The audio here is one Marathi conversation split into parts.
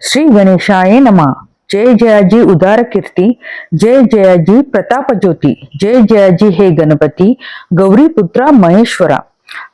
श्री गणेशाय नमा। जय जयाजी उदार कीर्ती जय जयाजी प्रताप ज्योती जय जयाजी हे गणपती गौरी पुत्रा महेश्वरा।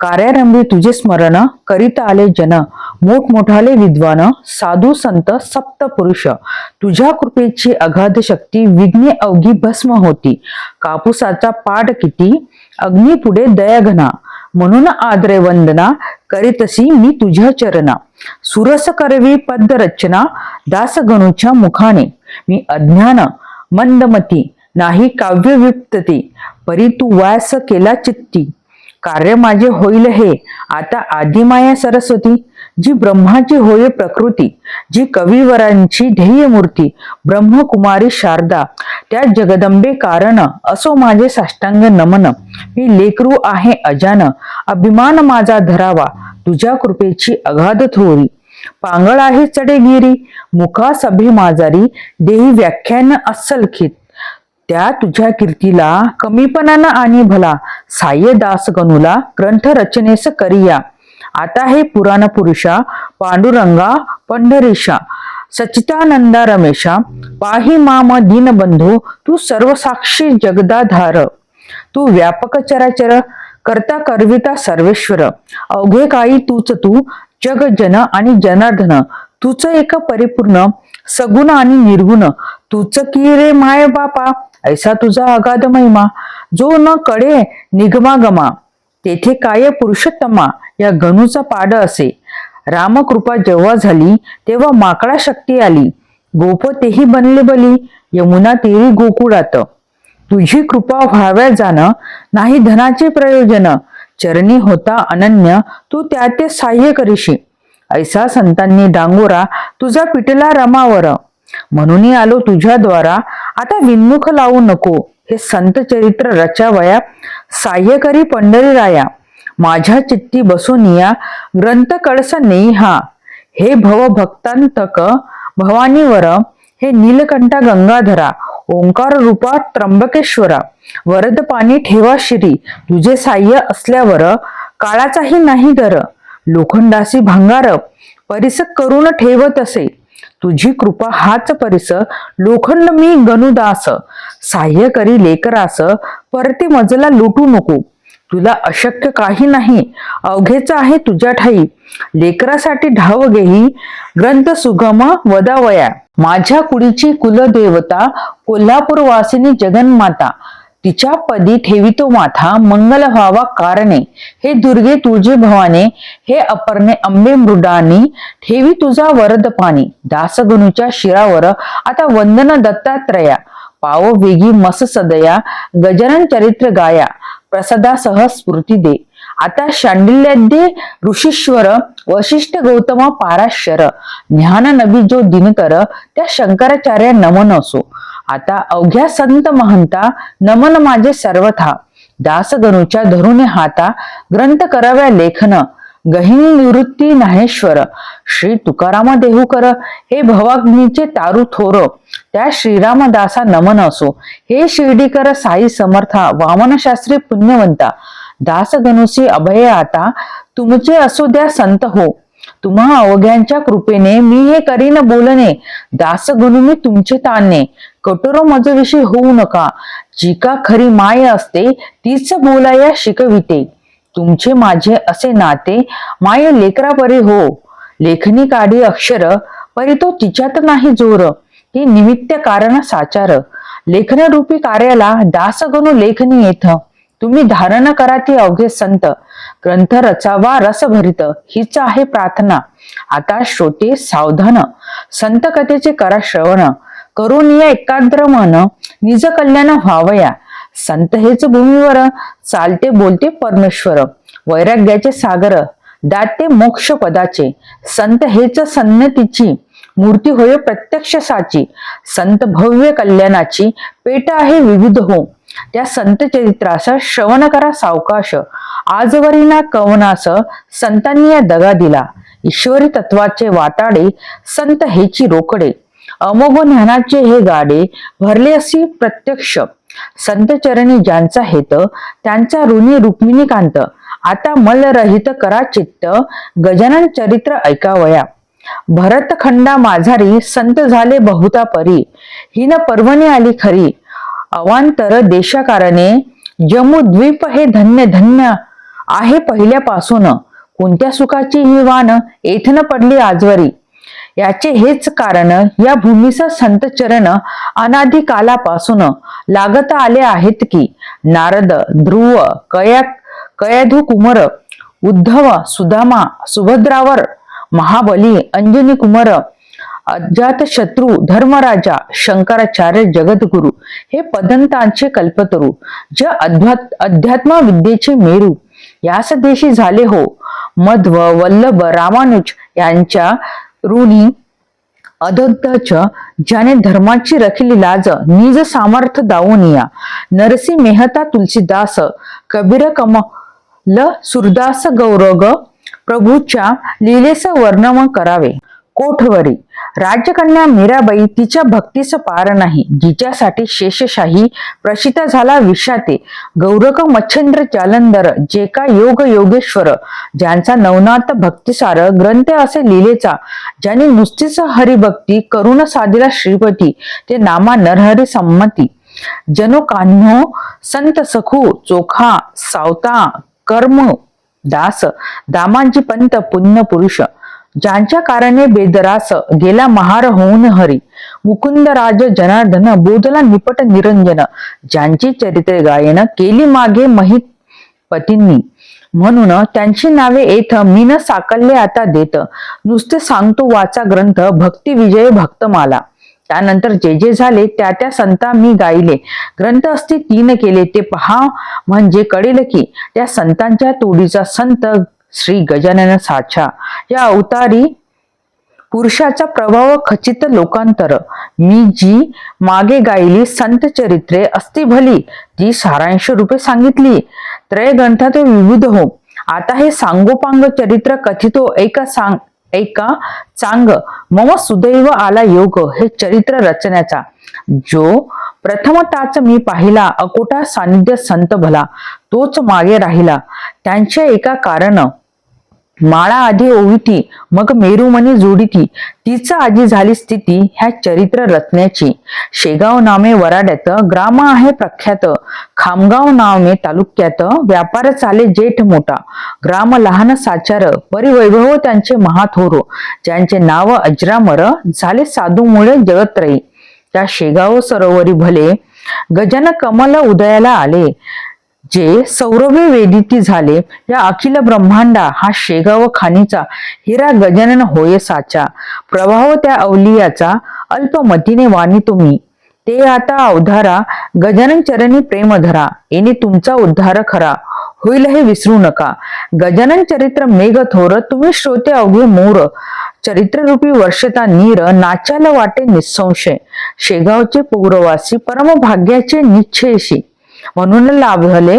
कार्यारंभी तुझे स्मरण करीत आले जन मोठमोठाले विद्वान साधू संत सप्त पुरुष। तुझ्या कृपेची अगाध शक्ती विघ्ने अवघी भस्म होती। कापूसाचा पाठ किती अग्नी पुढे दयाघना म्हणून आदरे वंदना करीतसी मी तुझ्या चरणा. सुरस करवी पद्ध रचना दासगणूच्या मुखाने. मी अज्ञान मंदमती नाही काव्य विप्तती परी तू वास केला चित्ती. कार्य माझे होईल हे आता आदिमाया सरस्वती. जी ब्रह्माची होय प्रकृती जी कविवरांची ध्येय मूर्ती ब्रह्मकुमारी शारदा. त्या जगदंबे कारण असो माझे साष्टांग नमन. मी लेकरू आहे अजान अभिमान माझा धरावा. तुझ्या कृपेची अगाध थोरी पांगळ आहे चढेगिरी मुखा सभे माजारी देही व्याख्यान अस्सल खित. त्या तुझ्या कीर्तीला कमीपणानं आणि भला साह्य दास गणूला ग्रंथ रचनेस करिया. आता हे पुराण पुरुषा पांडुरंगा पंढरीशा सचितानंदा रमेशा पाही माम दीनबंधू तू सर्वसाक्षी जगदाधार. तू व्यापक चराचर करता करविता सर्वेश्वर अवघे काही तूच तू जग जन आणि जनार्दन तूच एक परिपूर्ण सगुण आणि निर्गुण तूच की रे माय बापा ऐसा तुझा अगाध महिमा जो न कडे निगमागमा तेथे काय पुरुषोत्तमा या गणूचा पाड असे. रामकृपा जेव्हा झाली तेव्हा माकडा शक्ती आली. गोप तेही बनले बली यमुना तेही गोकुळात. तुझी कृपा व्हाव्या जाणं नाही धनाचे प्रयोजन. चरणी होता अनन्य तू त्या ते साह्य करीशी. ऐसा संतांनी डांगोरा तुझा पिटला रमावर. म्हणून आलो तुझ्या द्वारा. आता विन्मुख लावू नको. हे संत चरित्र रचावया. साह्यकरी पंढरी राया माझ्या चित्ती बसून या. ग्रंथ कळस नेई हा हे भव भक्तांतक भवानीवर. हे नीलकंठा गंगाधरा. ओंकार रूपा त्र्यंबकेश्वरा. वरद पाणी ठेवा शिरी. तुझे साह्य असल्यावर काळाचाही नाही दर. लोखंडासी भांगार परिस करून ठेवत असे. तुझी कृपा हाच परिस. लोखंड मी गणुदास. साह्य करी लेकरास. परते मजला लुटू नको. तुला अशक्य काही नाही. अवघेच आहे तुझ्या ठाई. लेकरासाठी ढाव घेई. ग्रंथ सुगम वदावया. माझ्या कुडीची कुलदेवता कोल्हापूर वासिनी जगन्माता. तिच्या पदी ठेवितो माथा. मंगल व्हावा कारणे. हे दुर्गे तुझे भवाने हे अपर्णे अंबे मृडानी ठेवी तुझा वरद पाणी. दासगणूच्या शिरावर आता वंदन दत्तात्रया. पाव वेगी मस सदया. गजानन चरित्र गाया. प्रसादासह स्फूर्ती दे. आता शांडिल्याद्ये ऋषीश्वर वशिष्ठ गौतम पाराशर ज्ञान नबी जो दिनकर त्या शंकराचार्य नमन असो. आता अवघ्या संत महंता नमन माझे सर्वथा. दासगणूच्या धरुने हाता ग्रंथ कराव्या लेखन गहिनी निवृत्ती नाहेश्वर. श्री तुकाराम देहूकर हे भवाग्नीचे तारू थोर. त्या श्रीरामदासा नमन असो. हे शिर्डीकर साई समर्था वामनशास्त्री पुण्यवंता. दास गणुसी अभय आता तुमचे असो द्या संत हो. तुम्हा अवघ्यांच्या कृपेने मी हे करीन बोलणे. दास मी तुमचे ताणणे कठोर मजविषयी होऊ नका. जी का खरी माय असते तीच बोलाया शिकविते. तुमचे माझे असे नाते माय लेकरापरी हो. लेखनी काढी अक्षर परी तो तिच्यात नाही जोर. हे निमित्त कारण साचार. लेखनरूपी कार्याला दास गणू लेखनी येथ. तुम्ही धारण करा ती अवघे संत. ग्रंथ रचावा रस भरित. हीच आहे प्रार्थना. आता श्रोते सावधान. संत कथेचे करा श्रवण. करून या एकाग्र मन. निज कल्याण व्हावया. संत हेच भूमीवर चालते बोलते परमेश्वर. वैराग्याचे सागर दाते मोक्ष पदाचे संत हेच सन्नतीची मूर्ती होय प्रत्यक्ष साची संत भव्य कल्याणाची पेट आहे विविध हो. त्या संत चरित्रास श्रवण करा सावकाश. आजवरीना कवनास संतांनी या दगा दिला. ईश्वरी तत्वाचे वाटाडे संत हेची रोकडे. अमोघ ज्ञानाचे हे गाडे भरले असी प्रत्यक्ष. संत चरणी ज्यांचा हेत त्यांचा ऋणी रुक्मिणीकांत. आता आता मलरहित करा चित्त गजानन चरित्र ऐकावया. भरतखंडा माझारी संत झाले बहुता परी. हिन पर्वणी आली खरी. अवांतर देशाकारणे जम्मूद्वीप हे धन्य धन्य आहे पहिल्यापासून. कोणत्या सुखाची ही वान येथन पडली आजवरी. याचे हेच कारण या भूमीचा संत चरण अनादी कालापासून लागत आले आहेत की नारद ध्रुव कया कयाधू कुमर उद्धव सुदामा सुभद्रावर महाबली अंजनी कुमार अजात शत्रू धर्मराजा शंकराचार्य जगद्गुरु हे पदंतांचे कल्पतरू जे अध्यात् अध्यात्म विद्येचे मेरू. यास देशी झाले हो. मध्व वल्लभ रामानुज यांच्या ऋणी अदत्तच ज्याने धर्माची रखिली लाज निज सामर्थ दावूनिया नरसी मेहता तुलसीदास कबीर कमल सुरदास गौरग प्रभूच्या लीलेस वर्णन करावे. कोठवरी. राजकन्या मीराबाई तिच्या भक्तीच पार नाही. जिच्यासाठी शेषशाही प्रसिद्ध झाला विषाते गौरक मच्छेंद्र जालंधर जे का योग योगेश्वर ज्यांचा नवनाथ भक्तिसार ग्रंथ असे लिहिलेचा ज्यांनी नुसतीच हरिभक्ती करुण साधिला श्रीपती ते नामा नरहरी संमती. जनो कान्हो संत सखू चोखा सावता कर्म दास दामांची पंत पुण्य पुरुष ज्यांच्या कारणे बेदरास गेला महार होऊन हरी. मुकुंद राज जनार्दन बोधला निपट निरंजन. ज्यांची चरित्रे गायन केली मागे महित पतींनी. म्हणून त्यांची नावे येथ मीन साकल्ले आता देत. नुसते सांगतो वाचा ग्रंथ भक्ती विजय भक्तमाला. त्यानंतर जे जे झाले त्या त्या संता मी गायले. ग्रंथ असते तीन केले ते पहा. म्हणजे कळेल की त्या संतांच्या तोडीचा संत श्री गजानन साचा या अवतारी पुरुषाचा प्रभाव खचित लोकांतर. मी जी मागे गायली संत चरित्रे असती भली जी सारांश रूपे सांगितली. त्रय ग्रंथात विविध हो. आता हे सांगोपांग चरित्र कथितो हो, एका सांग एका चांग मम सुदैव आला योग हे चरित्र रचण्याचा. जो प्रथमताच मी पाहिला अकोटा सानिध्य संत भला तोच मागे राहिला. त्यांच्या एका कारण माळा आधी ओविती मग मेरुमणी जोडिती. तिचं आधी झाली स्थिती ह्या चरित्र रचण्याची शेगाव नामे वराड्यात ग्राम आहे प्रख्यात. खामगाव नामे तालुक्यात व्यापार चाले जेठ मोठा. ग्राम लहान साचार परिवैभव त्यांचे महाथोर. ज्यांचे नाव अजरामर झाले साधूमुळे जगत्रयी त्या शेगाव सरोवरी भले गजान कमल उदयाला आले जे सौरभे वेदिती झाले या अखिल ब्रह्मांडा हा शेगाव खानीचा हिरा गजानन होय साचा प्रभाव त्या अवलियाचा अल्पमतीने वाणी तुम्ही. ते आता अवधारा गजानन चरणी प्रेम धरा. येणे तुमचा उद्धार खरा. होईल हे विसरू नका. गजानन चरित्र मेघ थोर तुम्ही श्रोते अवघे मोर. चरित्ररूपी वर्षता नीर नाचाल वाटे निसंशय. शेगावचे पौरवासी परमभाग्याचे निश्चयशी. म्हणून लाभले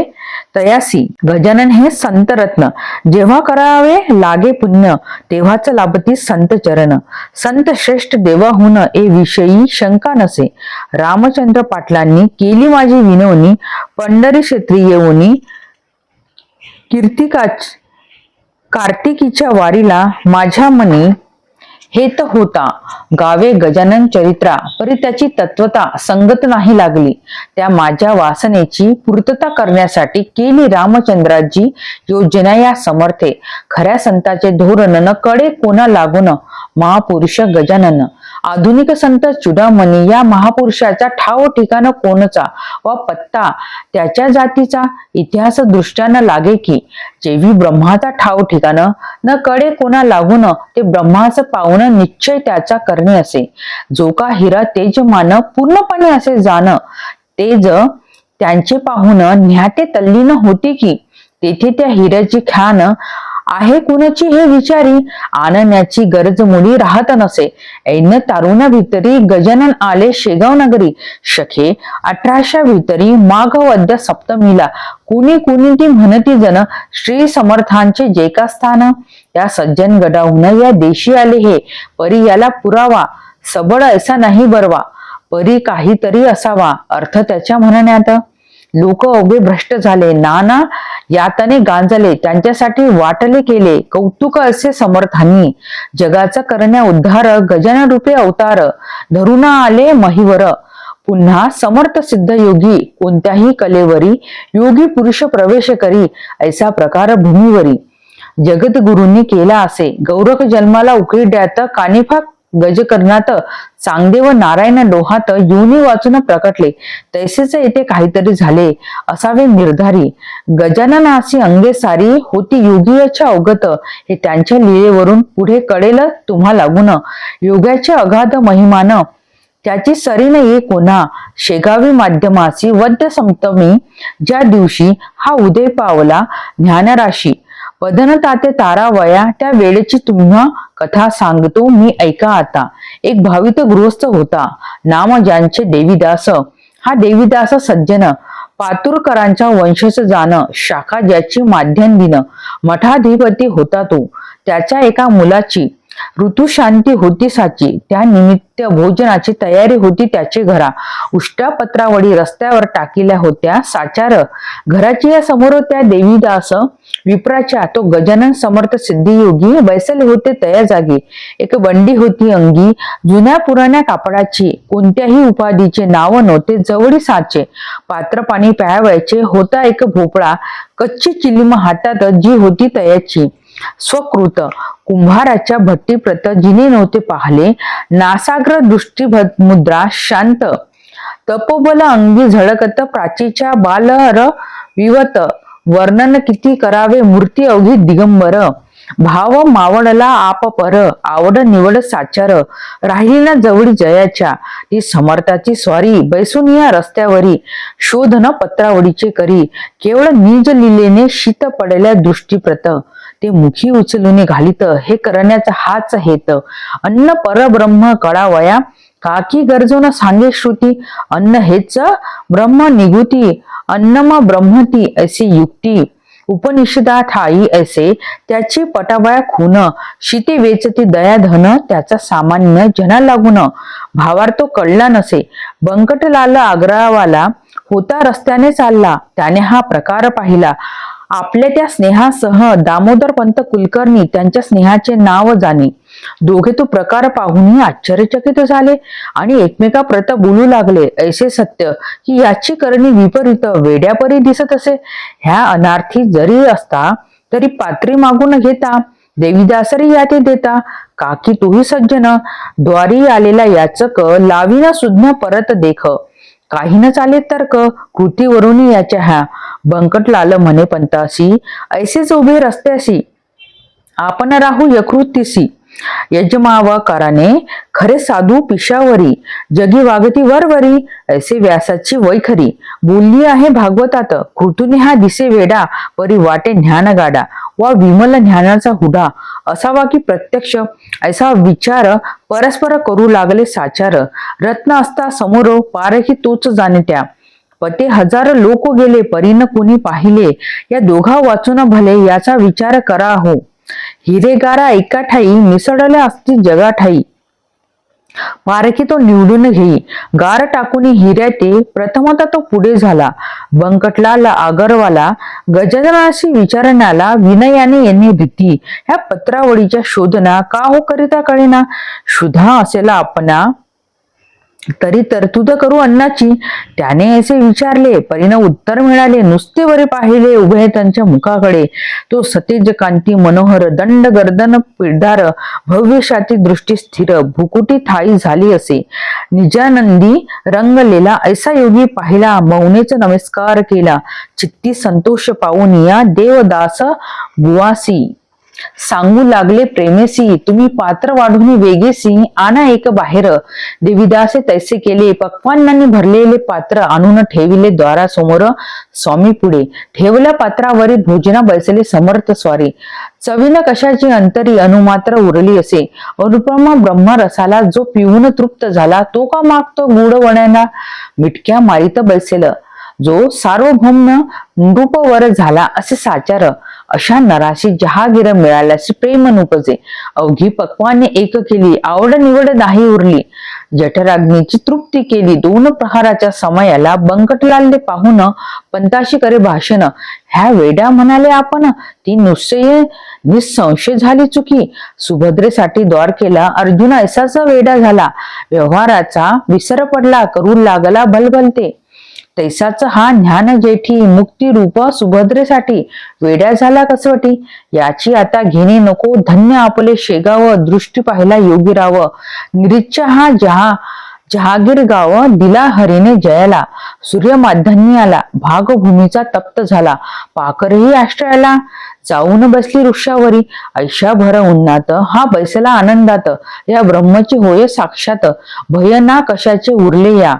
तयासी. गजानन हे संत रत्न जेव्हा करावे लागे पुण्य तेव्हाच लाभती संत चरण. संत श्रेष्ठ देवाहून ए विषयी शंका नसे. रामचंद्र पाटलांनी केली माझी विनवणी. पंढरी क्षेत्री येऊनी कीर्तिकाच कार्तिकीच्या वारीला माझ्या मनी हेत होता. गावे गजानन चरित्रा परी त्याची तत्वता संगत नाही लागली. त्या माझ्या वासनेची पूर्तता करण्यासाठी केली रामचंद्राजी योजना या समर्थे. खऱ्या संताचे धोरण न कडे कोणा लागून महापुरुष गजानन. आधुनिक संत चुडामणी या महापुरुषाचा ठाव ठिकाण कोणचा व पत्ता? त्याच्या जातीचा इतिहास दृष्ट्यानं लागे की जेवी ब्रह्माचा ठाव ठिकाण न कडे कोणा लागून ते ब्रह्माचं पाहुण निश्चय त्याचा करणे असे. जो का हिरा तेजमान पूर्णपणे असे जाण तेज त्यांचे पाहून न्याते तल्लीन होते की तेथे त्या हिऱ्याची ख्यान आहे कुणाची हे विचारी? आणण्याची गरज मुली राहत नसे. ऐन तारुण्या भितरी गजानन आले शेगाव नगरी. शखे अठराशा भितरी माघ वद्य सप्तमीला. कुणी कुणी ती म्हणती जन श्री समर्थांचे जे का स्थान? त्या सज्जन गडाहून या देशी आले हे. परी याला पुरावा. सबळ ऐसा नाही बरवा. परी काहीतरी असावा. अर्थ त्याच्या म्हणण्यात? लोक अवघे भ्रष्ट झाले. नाना यातने गांजले. त्यांच्यासाठी वाटले केले. कौतुक असे समर्थांनी. जगाचा करण्या उद्धार गजन रूपे अवतार. धरुणा आले महिवर. पुन्हा समर्थ सिद्ध योगी. कोणत्याही कलेवरी योगी पुरुष प्रवेश करी. ऐसा प्रकार भूमीवरी. जगद्गुरूंनी केला असे. गौरक जन्माला उकिरड्यात कानिफा गजकर्णात चांगदेव नारायण डोहात युनी वाचून प्रकटले. तैसेच येथे काहीतरी झाले असावे निर्धारी. गजाननासी अंगे सारी होती योगीच्या अवगत. हे त्यांच्या लिळेवरून पुढे कळेल तुम्हा लागून. योगाचे अगाध महिमान. त्याची सरीन एक कोणा. शेगावी माध्यमासी वद्य सप्तमी ज्या दिवशी हा उदय पावला ज्ञानराशी. वदन ताते तारावया त्या वेळेची तुम्हा कथा सांगतो मी ऐका आता. एक भावित गृहस्थ होता. नाम ज्यांचे देवीदास. हा देवीदास सज्जन. पातुरकरांच्या वंशच जाण. शाखा ज्याची माध्यम दिन. मठाधिपती होता तो. त्याच्या एका मुलाची ऋतुशांती होती साची. त्या निमित्त भोजनाची तयारी होती त्याची घरा. उष्ट्या पत्रावडी रस्त्यावर टाकिल्या होत्या साचार घराची या समोर त्या देवीदास विप्राच्या तो गजानन समर्थ सिद्धियोगी बैसले होते तया जागी. एक बंडी होती अंगी. जुन्या पुराण्या कापडाची कोणत्याही उपाधीचे नाव नव्हते. जवळी साचे. पात्र पाणी प्यावायचे. होता एक भोपळा. कच्ची चिलीम हातात जी होती तयाची. स्वकृत कुंभाराच्या भट्टीप्रत जिने नव्हते पाहले. नासाग्र दृष्टी मुद्रा शांत. तपोबल अंगी झळकत प्राचीच्या बालहर विवत. वर्णन किती करावे मूर्ती अवघी दिगंबर. भाव मावडला आप पर आवड निवड साचार. राहिली ना जवळी जयाच्या. ती समर्थाची स्वारी. बैसून या रस्त्यावरी. शोधन पत्रावडीचे करी. केवळ निज लिलेने शीत पडल्या दृष्टीप्रत. ते मुखी उचलून घालित. हे करण्याचा हाच हेत. अन्न परब्रह्म कळावया. काकी गरजून सांगे श्रुती अन्न हेच ब्रह्म निगुती अन्नम ब्रह्मती अशी युक्ती. उपनिषदा ठाई असे त्याची पटावया खून. शिती वेचती दयाधन त्याचा सामान्य जना लागून. भावार तो कळला नसे. बंकटलाल आग्रावाला होता रस्त्याने चालला. त्याने हा प्रकार पाहिला. आपल्या त्या स्नेहासह दामोदर पंत कुलकर्णी त्यांच्या स्नेहाचे नाव जाणे दोघे तो प्रकार पाहूनही आश्चर्यचकित झाले आणि एकमेका प्रत बोलू लागले. ऐसे सत्य की याची करणी विपरीत वेड्यापरी दिसत असे. ह्या अनार्थी जरी असता तरी पात्री मागून घेता. देवीदासरी याते देता. काकी तोही सज्जन. द्वारी आलेला याचक लावीना सुज्ञ परत देख. काही न चाले तर्क कृतीवरून याच्या ह्या बंकटलाल म्हणे पंतासी ऐसेच उभे रस्त्यासी आपण राहू यकृतीसी यजमावकाराने खरे साधू पिशावरी जगी वागती वरवरी ऐसे व्यासाची वैखरी. बोलली आहे भागवतात कृतूने हा दिसे वेडा परी वाटे ज्ञान गाडा वा विमल ज्ञानाचा हुडा. असावा की प्रत्यक्ष ऐसा विचार परस्पर करू लागले साचार. रत्न असता समोर पारही तोच जाणे त्या पते हजार लोक गेले परीन कोणी पाहिले? या दोघा वाचून भले याचा विचार करा हो. हिरेगारा एका ठाई मिसळल्या असती जगा ठाई. पारखी तो निवडून घेई. गार टाकून हिऱ्या ते प्रथमतः तो पुढे झाला. बंकटलाला आगरवाला गजनाशी विचारण्याला विनयाने यांनी भीती. ह्या पत्रावळीच्या शोधना का हो करिता कळेना? शुधा असेला आपणा तरी तरतूद करू अन्नाची. त्याने असे विचारले परीनं उत्तर मिळाले नुसते वरे पाहिले उभे त्यांच्या मुखाकडे. तो सतेज कांती मनोहर दंड गर्दन पिळदार भव्यशाती दृष्टी स्थिर भुकुटी थाई झाली असे. निजानंदी रंगलेला ऐसा योगी पाहिला मौनेचा नमस्कार केला. चित्ती संतोष पाहून या देवदास बुवासी. सांगू लागले प्रेमेसी तुम्ही पात्र वाढून वेगेसी आणा एक बाहेर. देवीदासे तैसे केले पक्वांनी भरलेले पात्र आणून ठेविले द्वारासमोर. स्वामी पुढे ठेवल्या पात्रावरी भोजना बैसले समर्थ स्वारी. चवीन कशाची अंतरी अनुमात्र उरली असे. अनुपमा ब्रह्मरसाला जो पिऊन तृप्त झाला तो का मागतो गुडवण्याला मिटक्या मारित बैसेल जो सार्वभौम नृपवर झाला असे साचार. अशा नराशी जहागीर मिळाल्यास प्रेम नुपजे अवघी पक्वाने एक केली आवड निवड नाही उरली. जठराग्नीची तृप्ती केली दोन प्रहाराच्या समयाला बंकटलाल पाहून पंताशी करे भाषण. ह्या वेड्या म्हणाले आपण ती नुसय निसंशय झाली चुकी. सुभद्रेसाठी द्वार केला अर्जुन ऐसाचा वेडा झाला. व्यवहाराचा विसर पडला करू लागला भलभलते तैसाच हा ज्ञान जेठी मुक्ती रूप सुभद्रेसाठी वेड्या झाला कसवटी? याची आता घेणे नको धन्य आपले शेगाव दृष्टी पाहिला योगी राव निरीच्छ हा जहा जहागीर गाव दिला हरीने जयाला. सूर्य माध्यन्नी आला भागभूमीचा तप्त झाला. पाकरही आश्रयाला जाऊन बसली वृक्षावरी. ऐशाभर उन्नात हा बैसला आनंदात. या ब्रह्मची होय साक्षात. भय ना कशाचे उरले या?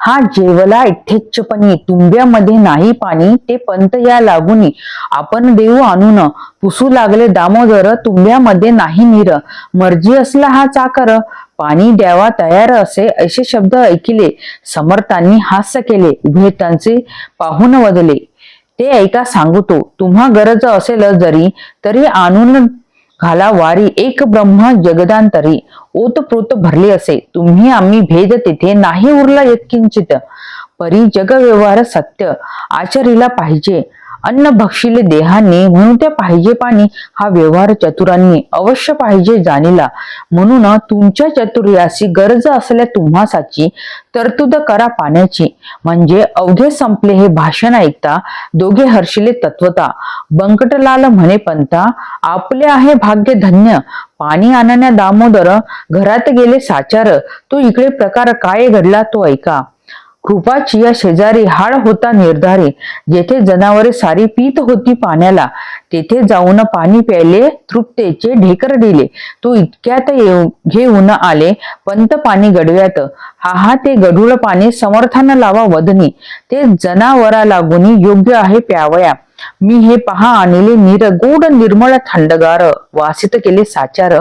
हा जेवला इथेच्छपणी तुंब्यामध्ये नाही पाणी ते पंत या लागुनी. आपण देऊ आणून पुसू लागले दामोदर तुंब्यामध्ये नाही नीर. मर्जी असला हा चाकर पाणी द्यावा तयार असे असे शब्द ऐकिले. समर्थांनी हास्य केले उभे त्यांचे पाहून वदले. ते ऐका सांगतो तुम्हा गरज असेल जरी तरी आणून घाला वारी एक ब्रह्म जगदांतरी. ओतप्रोत भरले असे. तुम्ही आम्ही भेद तेथे नाही उरला यत्किंचित. परी जग व्यवहार सत्य आचरीला पाहिजे. अन्न भक्षिले देहाने म्हणून त्या पाहिजे पाणी हा व्यवहार चतुरांनी अवश्य पाहिजे जाणीला. म्हणून तुमच्या चतुर्यासी गरज असल्या तुम्हासाची तरतूद करा पाण्याची. म्हणजे अवघे संपले हे भाषण ऐकता दोघे हर्षिले तत्वता. बंकटलाल म्हणे पंता आपले आहे भाग्य धन्य. पाणी आणण्या दामोदर घरात गेले साचार. तो इकडे प्रकार काय घडला तो ऐका. कृपाची या शेजारी हाड होता निर्धारी. जेथे जनावरे सारी पीत होती पाण्याला तेथे जाऊन पाणी प्यायले तृप्तेचे ढेकर दिले. तो इतक्यात घेऊन आले पंत पाणी गडव्यात. हा हा ते गढूळ पाणी समर्थान लावा वदनी. ते जनावरा लागून योग्य आहे प्यावया. मी हे पहा आणले निर गोड निर्मळ थंडगार वासित केले साचार.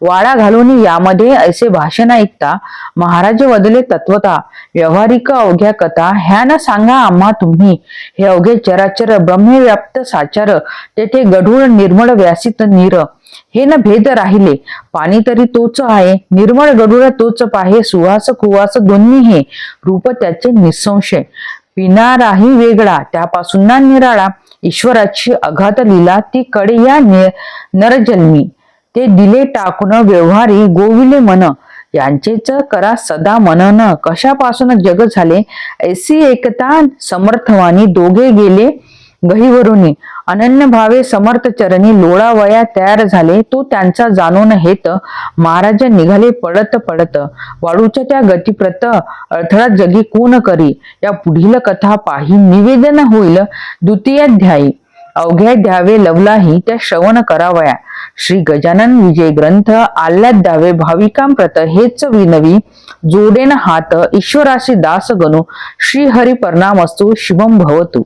वाळा घालून यामध्ये ऐसे भाषण ऐकता महाराज वदले तत्वता व्यवहारिक अवघ्या कथा ह्या सांगा आम्हा तुम्ही. हे अवघे चराचर ब्रह्मव्याप्त साचार तेथे गढूळ निर्मळ व्यासित नीर. हे न भेद राहिले पाणी तरी तोच आहे. निर्मळ गढूळ तोच पाहे सुवास कुवास दोन्ही हे. रूप त्याचे निसंशय. पिणाराही वेगळा त्यापासून ना निराळा. ईश्वराची अघात लीला ती कडे या नरजन्मी. ते दिले टाकून व्यवहारी गोविले मन. यांचेच करा सदा मनन. कशापासून जग झाले? ऐसी एकता समर्थवानी दोघे गेले गहीवरुनी. अनन्य भावे समर्थ चरणी लोळावया तयार झाले तो त्यांचा जाणून हेत महाराज निघाले पडत पडत. वाळूच्या त्या गतीप्रत अडथळा जगी कोण करी? या पुढील कथा पाही निवेदन होईल द्वितीयाध्यायी. अवघ्या द्यावे लवलाही त्या श्रवण करावया. श्री गजानन विजय ग्रंथ आल्ल्यात द्यावे भाविकांप्रत हेच विनवी. जोडेन हात ईश्वराशी दास गणू. श्री हरी परिणामस्तु शुभम भवतु.